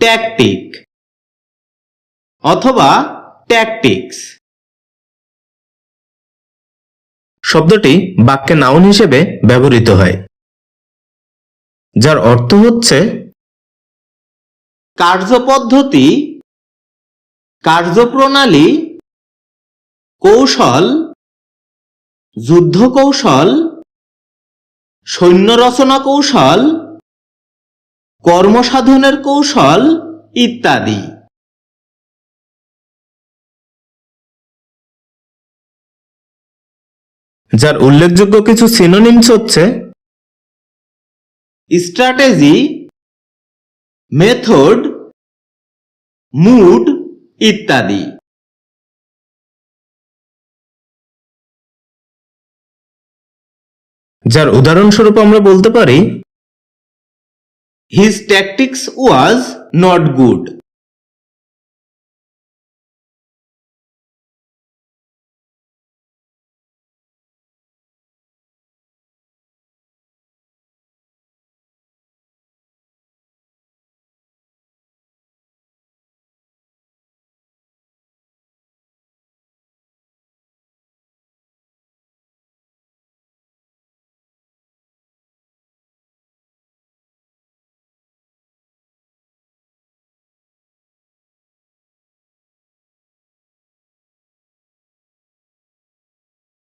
Tactic অথবা tactics শব্দটি বাক্যে নাউন হিসেবে ব্যবহৃত হয়, যার অর্থ হচ্ছে কার্যপদ্ধতি, কার্যপ্রণালী, কৌশল যুদ্ধ কৌশল সৈন্য রচনা কৌশল কর্মসাধনের কৌশল ইত্যাদি। যার উল্লেখযোগ্য কিছু সিনোনিমস হচ্ছে স্ট্র্যাটেজি মেথড মুড ইত্যাদি। যার উদাহরণস্বরূপ আমরা বলতে পারি His tactics was not good.